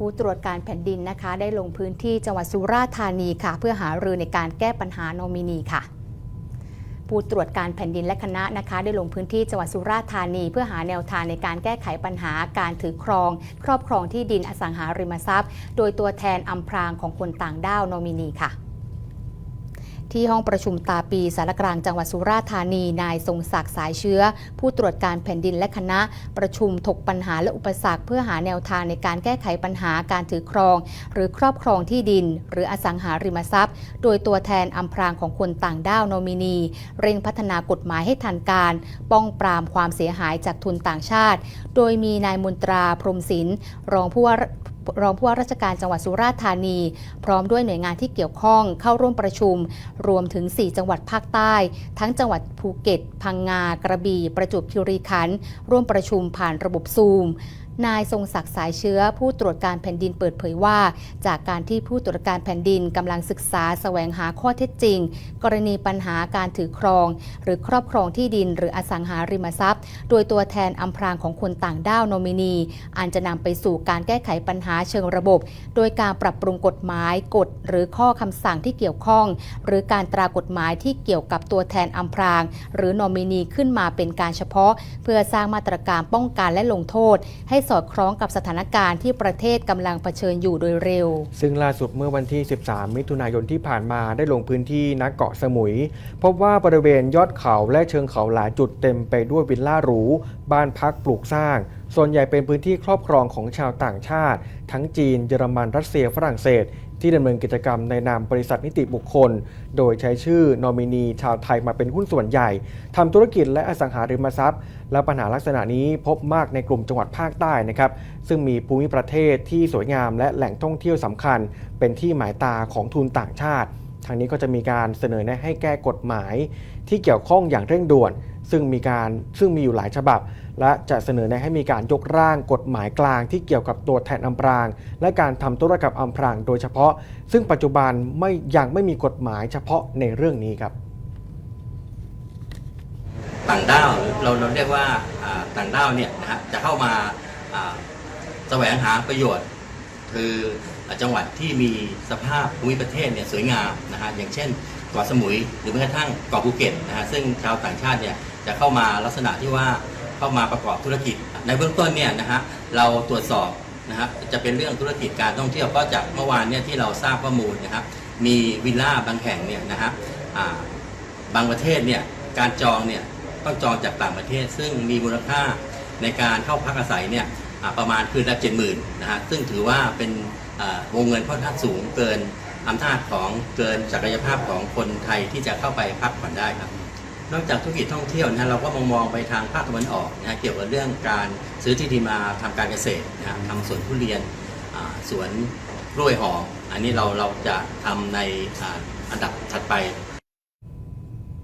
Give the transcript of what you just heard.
ผู้ตรวจการแผ่นดินนะคะ ได้ลงพื้นที่จังหวัดสุราษฎร์ธานีค่ะ เพื่อหารือในการแก้ปัญหาโนมินีค่ะ ผู้ตรวจการแผ่นดินและคณะนะคะ ได้ลงพื้นที่จังหวัดสุราษฎร์ธานี เพื่อหาแนวทางในการแก้ไขปัญหาการถือครอง ครอบครองที่ดินอสังหาริมทรัพย์ โดยตัวแทนอำพรางของคนต่างด้าวโนมินีค่ะ ที่ห้องประชุมตาปีสารกลางจังหวัดสุราษฎร์ธานี นายทรงศักดิ์สายเชื้อ ผู้ตรวจการแผ่นดินและคณะ ประชุมถกปัญหาและอุปสรรค เพื่อหาแนวทางในการแก้ไขปัญหาการถือครอง หรือครอบครองที่ดิน หรืออสังหาริมทรัพย์ โดยตัวแทนอำพรางของคนต่างด้าวโนมินี เร่งพัฒนากฎหมายให้ทันการ ป้องปรามความเสียหายจากทุนต่างชาติ โดยมีนายมนตราพรมศิลป์รองผู้ว่า รองผู้ว่าราชการจังหวัดสุราษฎร์ธานี พร้อมด้วยหน่วยงานที่เกี่ยวข้องเข้าร่วมประชุม รวมถึง 4 จังหวัดภาคใต้ ทั้งจังหวัดภูเก็ต พังงา กระบี่ ประจวบคีรีขันธ์ร่วมประชุมผ่านระบบซูมนายทรงศักดิ์สายเชื้อผู้ตรวจการแผ่นดินเปิดเผยว่า จากการที่ผู้ตรวจการแผ่นดินกำลังศึกษาแสวงหาข้อเท็จจริง กรณีปัญหาการถือครอง หรือครอบครองที่ดิน หรืออสังหาริมทรัพย์ โดยตัวแทนอำพรางของคนต่างด้าวโนมินี อันจะนำไปสู่การแก้ไขปัญหาเชิงระบบ โดยการปรับปรุงกฎหมายกฎ หรือข้อคำสั่งที่เกี่ยวข้อง หรือการตรากฎหมายที่เกี่ยวกับตัวแทนอำพราง หรือโนมินีขึ้นมาเป็นการเฉพาะ เพื่อสร้างมาตรการป้องกันและลงโทษให้สอดคล้องกับสถานการณ์ที่ประเทศกำลังเผชิญอยู่โดยเร็ว ซึ่งล่าสุดเมื่อวันที่ 13 มิถุนายนที่ผ่านมาได้ลงพื้นที่นักเกาะสมุย พบว่าบริเวณยอดเขาและเชิงเขาหลายจุดเต็มไปด้วยวิลล่าหรู บ้านพักปลูกสร้าง ส่วนใหญ่เป็นพื้นที่ครอบครองของชาวต่างชาติ ทั้งจีนเยอรมันรัสเซียฝรั่งเศส ที่ดำเนินกิจกรรมในนามบริษัทนิติบุคคล โดยใช้ชื่อนอมินีชาวไทยมาเป็นหุ้นส่วนใหญ่ทำธุรกิจและอสังหาริมทรัพย์ และปัญหาลักษณะนี้พบมากในกลุ่มจังหวัดภาคใต้นะครับซึ่งมีภูมิประเทศที่สวยงามและแหล่งท่องเที่ยวสำคัญ เป็นที่หมายตาของทุนต่างชาติ ทางนี้ก็จะมีการเสนอแนะให้แก้กฎหมาย ที่เกี่ยวข้องอย่างเร่งด่วน ซึ่งมีการซึ่งมีอยู่หลายฉบับและจะเสนอแนะให้มีการยกร่างกฎหมายกลางที่เกี่ยวกับตัวแทนอำพราง และการทำธุรกรรมอำพรางโดยเฉพาะ ซึ่งปัจจุบันไม่ยังไม่มีกฎหมายเฉพาะในเรื่องนี้ครับต่างด้าวเราเราเรียกว่าต่างด้าวเนี่ยนะฮะจะเข้ามาแสวงหาประโยชน์ คือจังหวัดที่มีสภาพภูมิประเทศเนี่ยสวยงามนะฮะอย่างเช่นเกาะสมุยหรือแม้กระทั่งเกาะภูเก็ตนะฮะซึ่งชาวต่างชาติเนี่ยจะเข้ามาลักษณะที่ว่า เข้ามาประกอบธุรกิจ ในเบื้องต้นเนี่ยนะฮะเราตรวจสอบนะฮะจะเป็นเรื่องธุรกิจการท่องเที่ยวก็จากเมื่อวานเนี่ยที่เราทราบข้อมูลนะครับมีวิลล่าบางแห่งเนี่ยนะฮะบางประเทศเนี่ยการจองเนี่ยต้องจองจากต่างประเทศ ซึ่งมีมูลค่าในการเข้าพักอาศัยเนี่ยประมาณคืนละเจ็ดหมื่นนะฮะซึ่งถือว่าเป็นวงเงินค่อนข้างสูงเกินอำนาจของเกินศักยภาพของคนไทยที่จะเข้าไปพักผ่อนได้ครับ นอกจากธุรกิจท่องเที่ยวนะเราก็มองมองไปทางภาคตะวันออกนะเกี่ยวกับเรื่องการซื้อที่ดินมาทำการเกษตรนะทำสวนทุเรียนสวนกล้วยหอมอันนี้เราเราจะทำในอันดับถัดไป